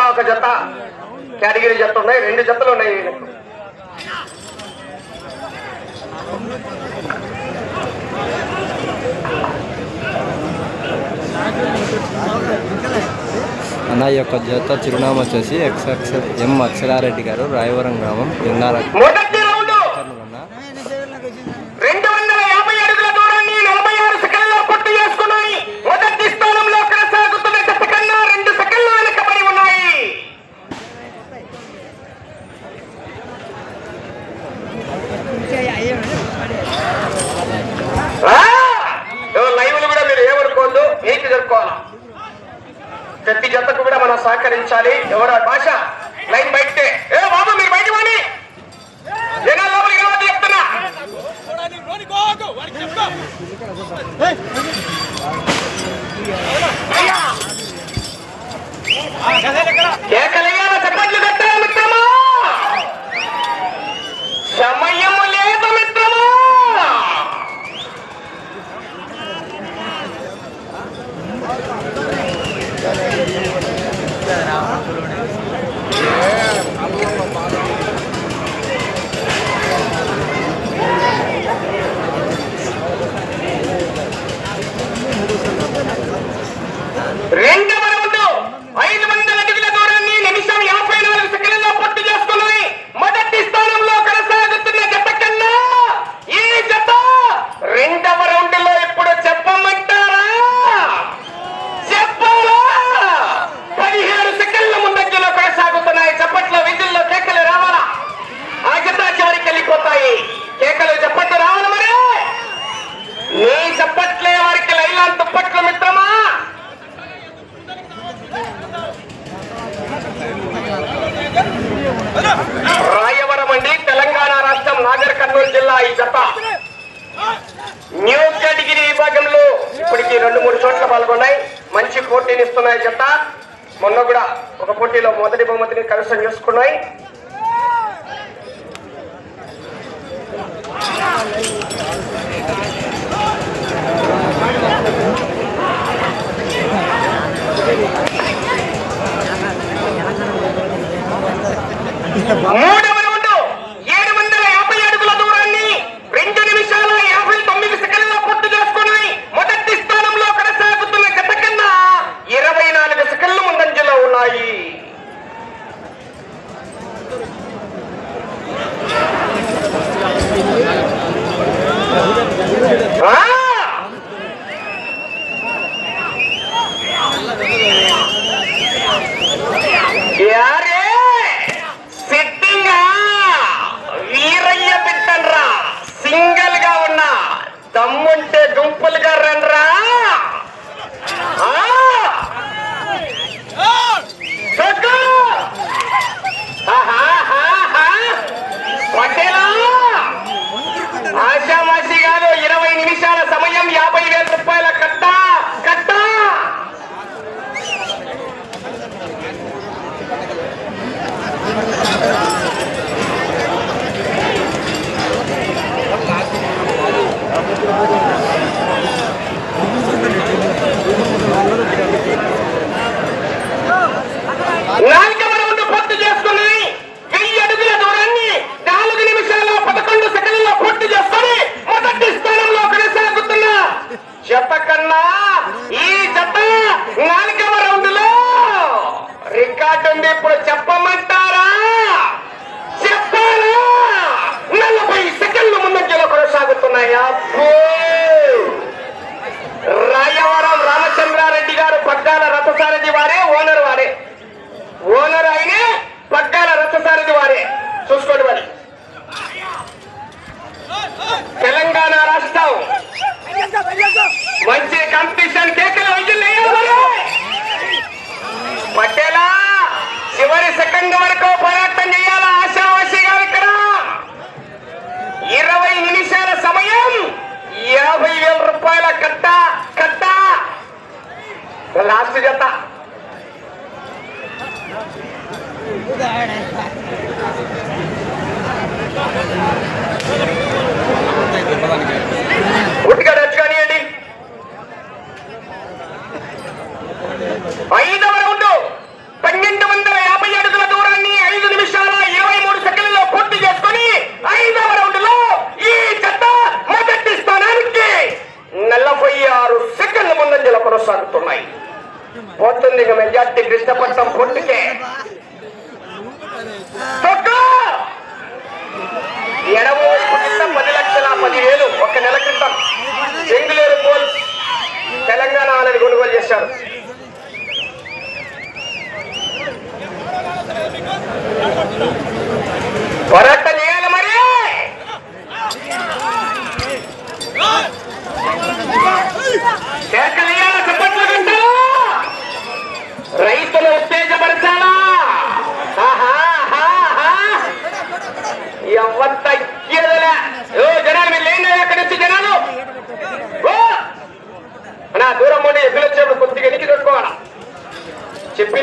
ఇంకా ఒక జత. కేటగిరీ జత ఉన్నాయి. రెండు జతలు ఉన్నాయి. వీళ్ళకు అన్న ఈ యొక్క జత చిరునామా వచ్చేసి ఎక్స్ ఎం అక్షరారెడ్డి గారు రాయవరం గ్రామం ఎన్నారెడ్డి సహకరించాలి ఎవరి భాష? పోటీలో మొదటి బహుమతిని కలుషం చేసుకున్నాయి. पता नहीं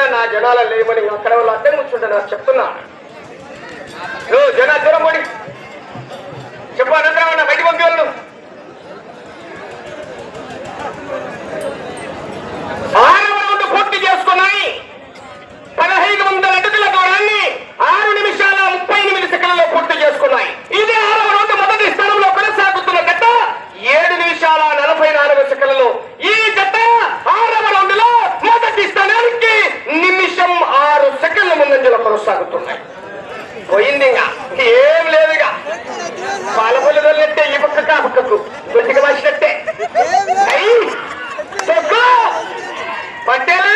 చెప్పినా నా జనాల లేమని అక్కడ వాళ్ళు అడ్డం కూర్చుంటే నాకు చెప్తున్నా. ఓ జనా దూరం పడి. చెప్పు అనంతరం అన్న బయట పంపి వాళ్ళు ఆరవ రౌండ్ పూర్తి చేసుకున్నాయి. పదహైదు వందల అడుగుల దూరాన్ని ఆరు నిమిషాల ముప్పై ఎనిమిది సెకండ్లలో పూర్తి చేసుకున్నాయి. ఇది ఆరవ రౌండ్ మొదటి స్థానంలో కొనసాగుతున్న జత ఏడు నిమిషాల నలభై నాలుగు సెకండ్లలో ఈ జట్ట ఆరవ రౌండ్లో మొదటి స్థానానికి నిమిషం ఆరు సెకండ్ల కొనసాగుతున్నాయి. పోయింది ఇంకా ఏం లేదుగా. పాలపల్లి వెళ్ళినట్టే ఈ పక్కకు ఆ పక్కకు. గొంతుకు మార్చినట్టే అయ్యి తొక్కు! పట్టేలా!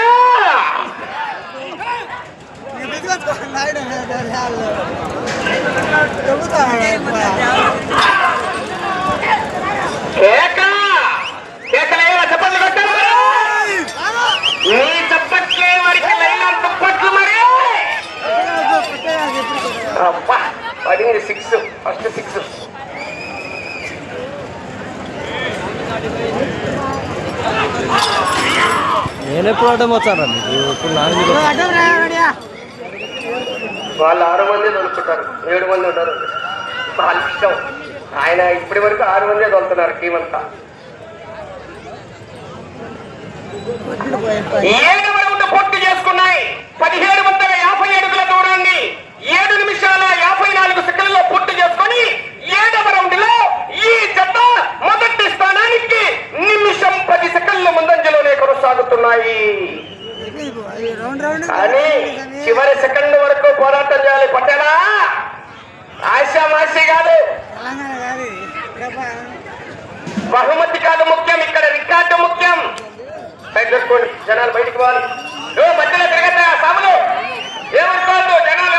కేక పడింది సిక్స్ ఫస్ట్ సిక్స్ నేను ఎప్పుడు అడ్డం వచ్చారా మీకు? ఇప్పుడు నాలుగు వాళ్ళు ఆరు మంది దొరుకుతారు ఏడు మంది ఉంటారు వాళ్ళ ఇష్టం. ఆయన ఇప్పటి వరకు ఆరు మందే దొరుకుతున్నారు టీం అంతా. ఏడవ రౌండ్ పూర్తి చేసుకున్నాయి. పదిహేడు వందల యాభై అడుగుల దూరాన్ని. యాభై నాలుగు సెకండ్లలో పూర్తి చేసుకొని ఏడవ రౌండ్లో ఈ జత మొదటి స్థానానికి నిమిషం పది సెకండ్ల ముందంజలోనే కొనసాగుతున్నాయి. కానీ చివరి సెకండ్ వరకు పోరాటం చేయాలి పట్టేలా ఆశామాషి కాదు బహుమతి కాదు ముఖ్యం ఇక్కడ రికార్డు ముఖ్యం. జనాలు బయటికి పోవాలి. మధ్యలో తిరగద్దా సాములు. ఏమనుకోవద్దు జనాలు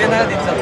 边那个林。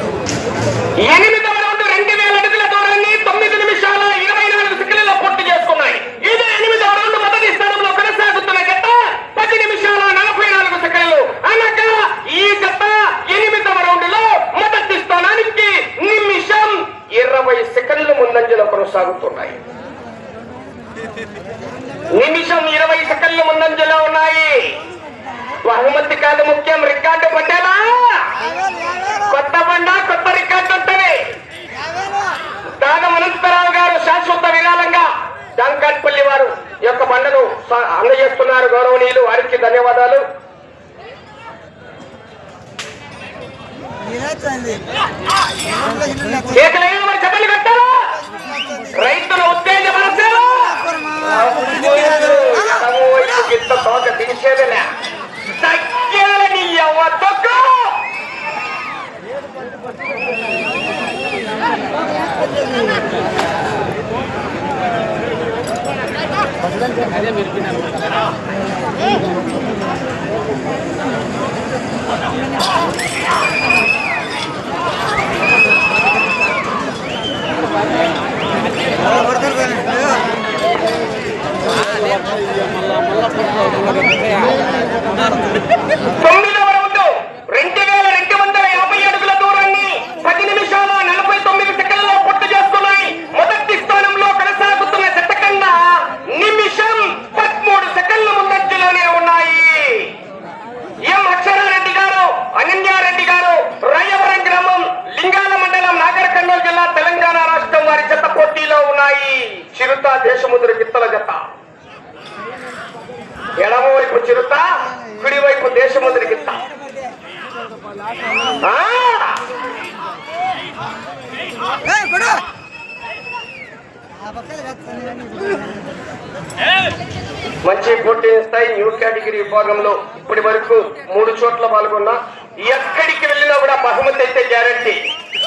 అందజేస్తున్నారు గౌరవనీయులు. వారికి ధన్యవాదాలు. కేకలేని మరి చెప్పలు కట్టారా రైతులు ఉత్తేజపరచారా ఎడమ తోక తీసేదిలే తగ్గేదని ఎవరు తొక్కు వారి జత పోటీలో ఉన్నాయి. చిరుత దేశముద్ర గిత్తల జత. ఎడమ వైపు చిరుత కుడి వైపు దేశముద్ర గిత్త! మంచి పోటీ ఇస్తాయి న్యూ కేటగిరీ విభాగంలో. ఇప్పటి వరకు మూడు చోట్ల పాల్గొన్నా ఎక్కడికి వెళ్ళినా కూడా బహుమతి అయితే గ్యారంటీ.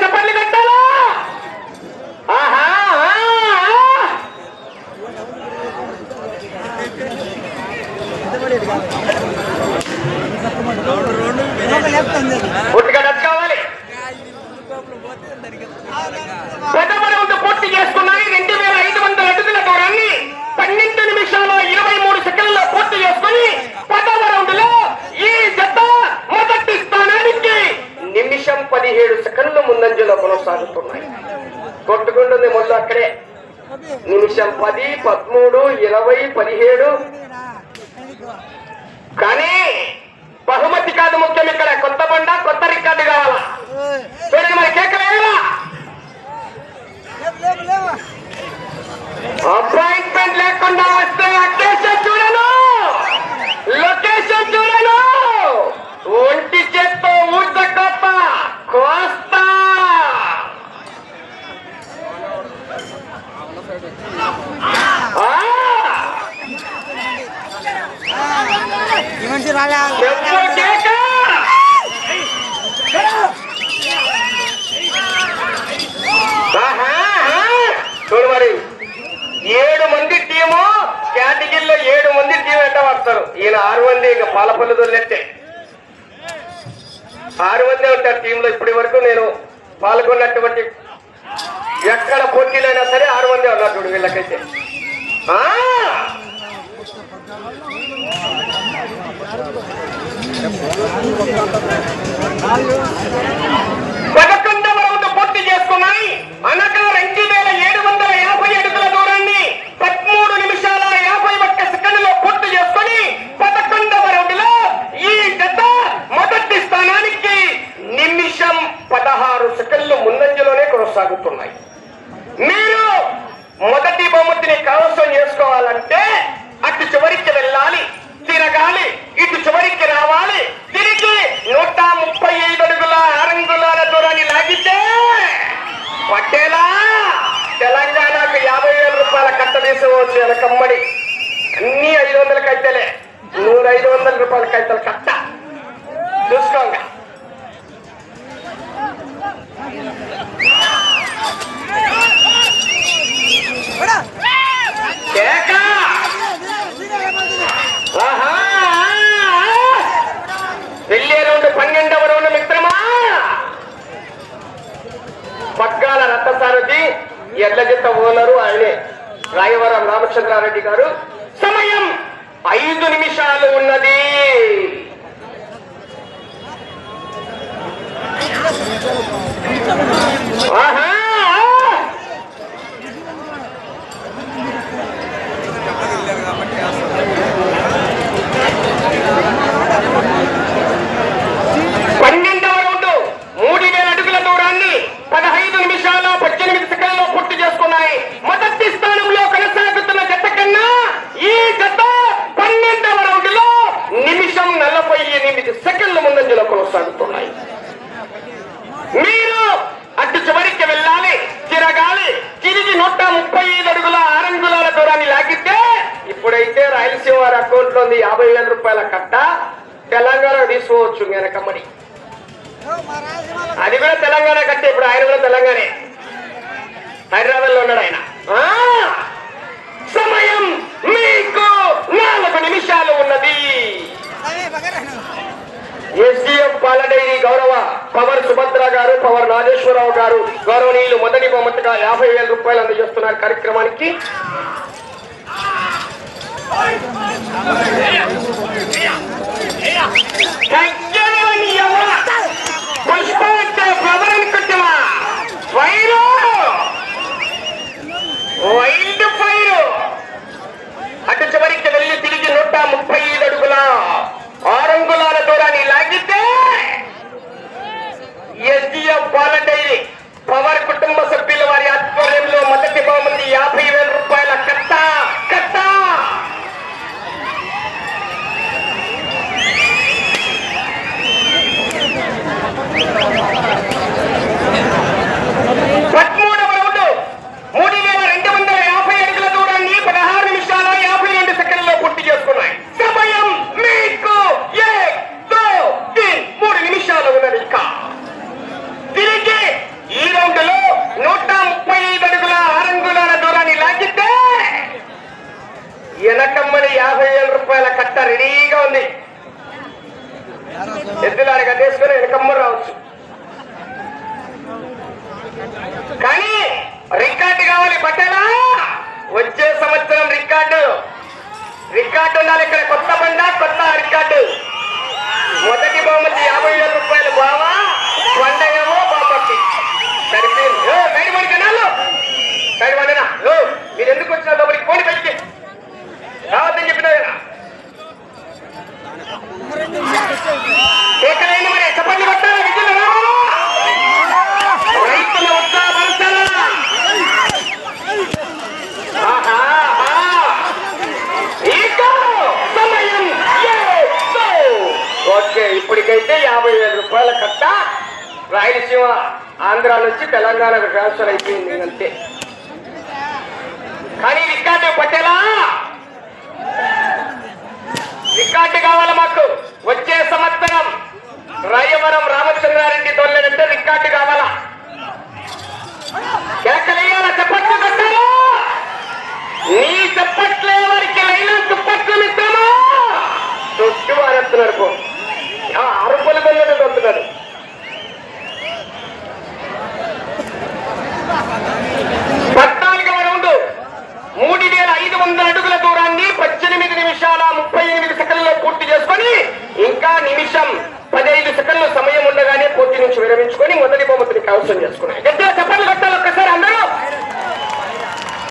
చెప్పండి కట్టాలా ఆహా ఆహా. పూర్తిగా టచ్ కావాలి పెద్దపడి పూర్తి చేసుకున్నాయి. రెండు వేల ఐదు వందల అడుగుల దూరాన్ని పన్నెండు నిమిషాల ఇరవై మూడు సెకండ్లలో పూర్తి చేసుకుని పదవ రౌండ్లో ఈ జత మొదటి స్థానానికి నిమిషం పదిహేడు సెకండ్ల ముందంజలో కొనసాగుతున్నాయి. కొట్టుకుంటుంది మొదలు అక్కడే. నిమిషం పది పదమూడు ఇరవై పదిహేడు. కానీ బహుమతి కాదు ముఖ్యం ఇక్కడ. కొత్త బండ కొత్త రికార్డు కావాలా? சரிங்க மாதிரி கேட்கலையா அப்பாயின்மெண்ட் லேக்கொண்டா ఆరు మంది ఉంటారు టీంలో ఇప్పటి వరకు నేను పాల్గొన్నటువంటి ఎక్కడ పోటీలైనా సరే ఆరు మంది ఉన్నారు చూడు వీళ్ళకైతే. పదకొండవ రౌండ్ పూర్తి చేసుకున్నాయి. అనగా రెండు వేల ఏడు వందల యాభై అడుగుల దూరాన్ని పదమూడు నిమిషాల యాభై ఒక్క సెకండ్లో పూర్తి చేసుకొని పదకొండవ రౌండ్లో ఈ జత మొదటి స్థానానికి నిమిషం పదహారు సెకండ్లు ముందంజలోనే కొనసాగుతున్నాయి. మీరు మొదటి బహుమతిని కైవసం చేసుకోవాలంటే అటు చివరికి వెళ్ళాలి తిరగాలి ఇటు చివరికి రావాలి తిరిగి నూట ముప్పై ఐదు అడుగుల ఆరంగులాల దూరాన్ని లాగితే పట్టేలా తెలంగాణకు యాభై వేల రూపాయల కట్ట తీసుకోవచ్చు వెనకమ్మడి అన్ని ఐదు వందల కైతలే నూరు ఐదు వందల రూపాయల కైతల కట్ట. చూసుకోంగా కేక ఆహా! వెళ్ళే రౌండ్ పన్నెండవ రౌండ్ మిత్రమా? పగ్గాల రథసారథి ఎడ్ల జత ఓనరు ఆయనే. రాయవరం రామచంద్రారెడ్డి గారు. సమయం ఐదు నిమిషాలు ఉన్నది. ఆహా! పన్నెండవ రౌండ్ మూడు వేల అడుగుల దూరాన్ని పదహైదు నిమిషాల పద్దెనిమిది సెకండ్లో పూర్తి చేసుకున్నాయి మొదటి స్థానంలో కొనసాగుతున్న జత కన్నా ఈ జత పన్నెండవ రౌండ్లో నిమిషం నలభై ఎనిమిది సెకండ్ల ముందంజలో కొనసాగుతున్నాయి మీరు అటు చివరికి వెళ్ళాలి తిరగాలి తిరిగి నూట ముప్పై ఐదు అడుగుల ఆరంగులాల దూరాన్ని లాగితే ఇప్పుడైతే రాయలసీమ వారి అకౌంట్లో ఉంది యాభై వేల రూపాయల కట్ట తెలంగాణ తీసుకోవచ్చు వెనకమ్మడి అది కూడా తెలంగాణ కట్టే ఇప్పుడు ఆయన కూడా తెలంగాణే హైదరాబాద్లో ఉన్నాడు ఆయన ఆ! సమయం మీకు నాలుగు నిమిషాలు ఉన్నది ఎస్డిఎం పాలడైరి గౌరవ పవర్ సుభద్ర గారు పవర్ నాగేశ్వరరావు గారు గౌరవనీయులు మొదటి బహుమతిగా యాభై వేల రూపాయలు అందజేస్తున్నారు కార్యక్రమానికి వైల్డ్ అటు చివరికి వెళ్ళి తిరిగి నూట ముప్పై ఐదు అడుగుల ఆరంగులాల దూరాన్ని లాగితే ఎస్డిఎఫ్ వాలంటీర్ పవర్ కుటుంబ సభ్యుల వారి ఆధ్వర్యంలో మొదటి బహుమతి యాభై వేల రూపాయల కట్ట కట్ట పదమూడవ రౌండ్ మూడు వేల రెండు వందల యాభై అడుగుల దూరాన్ని పదహారు నిమిషాల యాభై రెండు సెకండ్లలో పూర్తి చేసుకున్నాయి సమయం మీకు ఏక్, దో, తీన్, మూడు నిమిషాలు ఉన్నది ఇంకా తిరిగి ఈ రౌండ్లో నూట ముప్పై ఐదు అడుగుల ఆరంగులాల దూరాన్ని లాగితే వెనకమ్మని యాభై వేల రూపాయల కట్ట రెడీగా ఉంది. ఎద్దులాడు కట్టేసుకుని వెనకమ్మరు రావచ్చు. కానీ రికార్డు కావాలి పట్టేలా? వచ్చే సంవత్సరం రికార్డు. రికార్డు ఉండాలి ఇక్కడ కొత్త బండ కొత్త రికార్డు. మొదటి బహుమతి యాభై వేల రూపాయలు బావా వంద ఏమో సరిపోయింది. ఓ, సైడ్ పడి కనాలు సైడ్ పడినా ఓ మీరు ఎందుకు వచ్చిన లోపలికి ఫోన్ పెట్టి రావద్దని చెప్పినా కదా కేకలైంది మరి చెప్పండి కొట్టాలి విజయలు రావాలి రైతుల ఉత్సాహపరచాలా ఆహా, ఆహా. ఇక సమయం ఏదో. ఓకే ఇప్పటికైతే యాభై వేల రూపాయల కట్ట రాయలసీమ ఆంధ్ర నుంచి తెలంగాణకు ట్రాన్స్ఫర్ అయిపోయింది అంతే. కానీ రికార్డు పట్టేలా?